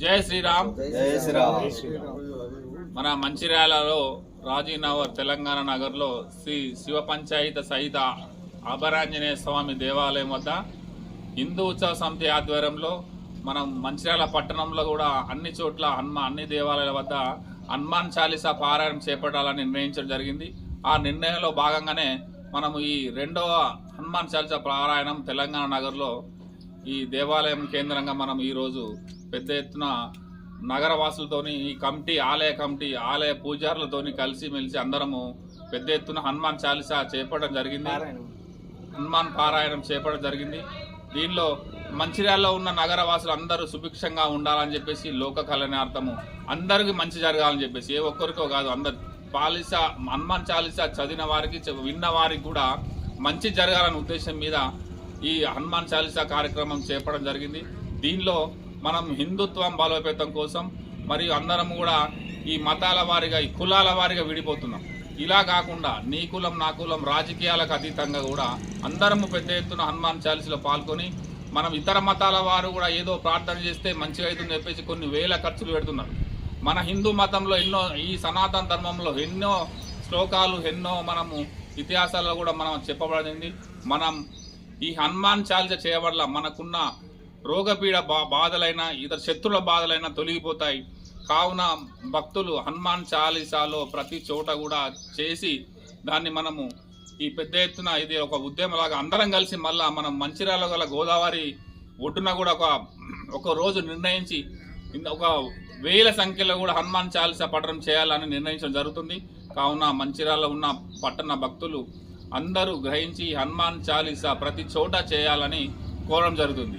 జై శ్రీరామ్. జై శ్రీరామ్. మన మంచిర్యాలలో రాజీనగర్ తెలంగాణ నగర్లో శ్రీ శివ పంచాయత సహిత అభరాంజనేయ స్వామి దేవాలయం వద్ద హిందూ ఉత్సవ సమితి ఆధ్వర్యంలో మనం మంచిర్యాల పట్టణంలో కూడా అన్ని చోట్ల హనుమా అన్ని దేవాలయాల వద్ద హనుమాన్ చాలీసా పారాయణం చేపట్టాలని నిర్ణయించడం జరిగింది. ఆ నిర్ణయంలో భాగంగానే మనం ఈ రెండవ హనుమాన్ చాలీసా పారాయణం తెలంగాణ నగర్లో ఈ దేవాలయం కేంద్రంగా మనం ఈరోజు పెద్ద ఎత్తున నగరవాసులతోని ఈ కమిటీ ఆలయ కమిటీ ఆలయ పూజారులతోని కలిసి మెలిసి అందరము పెద్ద ఎత్తున హనుమాన్ చాలీసా చేపట్టడం జరిగింది. హనుమాన్ పారాయణం చేపట్టడం జరిగింది. దీనిలో మంచిర్యాలలో ఉన్న నగరవాసులు అందరూ సుభిక్షంగా ఉండాలని చెప్పేసి లోక కళ్యాణార్థము అందరికీ మంచి జరగాలని చెప్పేసి ఏ ఒక్కరికో కాదు అందరు పాలిస హనుమాన్ చాలీసా చదివిన వారికి విన్న వారికి కూడా మంచి జరగాలనే ఉద్దేశం మీద ఈ హనుమాన్ చాలీసా కార్యక్రమం చేపట్టడం జరిగింది. దీనిలో మనం హిందుత్వం బలోపేతం కోసం మరియు అందరం కూడా ఈ మతాల వారిగా ఈ కులాల వారిగా విడిపోతున్నాం. ఇలా కాకుండా నీ కులం నా కులం రాజకీయాలకు అతీతంగా కూడా అందరము పెద్ద ఎత్తున హనుమాన్ చాలీసులో పాల్గొని మనం ఇతర మతాల వారు కూడా ఏదో ప్రార్థన చేస్తే మంచిగా అవుతుందని చెప్పేసి కొన్ని వేల ఖర్చులు పెడుతున్నారు. మన హిందూ మతంలో ఎన్నో ఈ సనాతన ధర్మంలో ఎన్నో శ్లోకాలు ఎన్నో మనము ఇతిహాసాల్లో కూడా మనం చెప్పబడింది. మనం ఈ హనుమాన్ చాలీస చేయబడాల మనకున్న రోగపీడ బా బాధలైన ఇతర శత్రుల బాధలైన తొలగిపోతాయి. కావున భక్తులు హనుమాన్ చాలీసాలో ప్రతి చోట కూడా చేసి దాన్ని మనము ఈ పెద్ద ఎత్తున ఇది ఒక ఉద్యమలాగా అందరం కలిసి మళ్ళా మనం మంచిర్యాల గల గోదావరి ఒడ్డున కూడా ఒక ఒక రోజు నిర్ణయించి ఒక వేల సంఖ్యలో కూడా హనుమాన్ చాలీసా పఠనం చేయాలని నిర్ణయించడం జరుగుతుంది. కావున మంచిర్యాల ఉన్న పట్టణ భక్తులు అందరూ గ్రహించి హనుమాన్ చాలీసా ప్రతి చోట చేయాలని కోరడం జరుగుతుంది.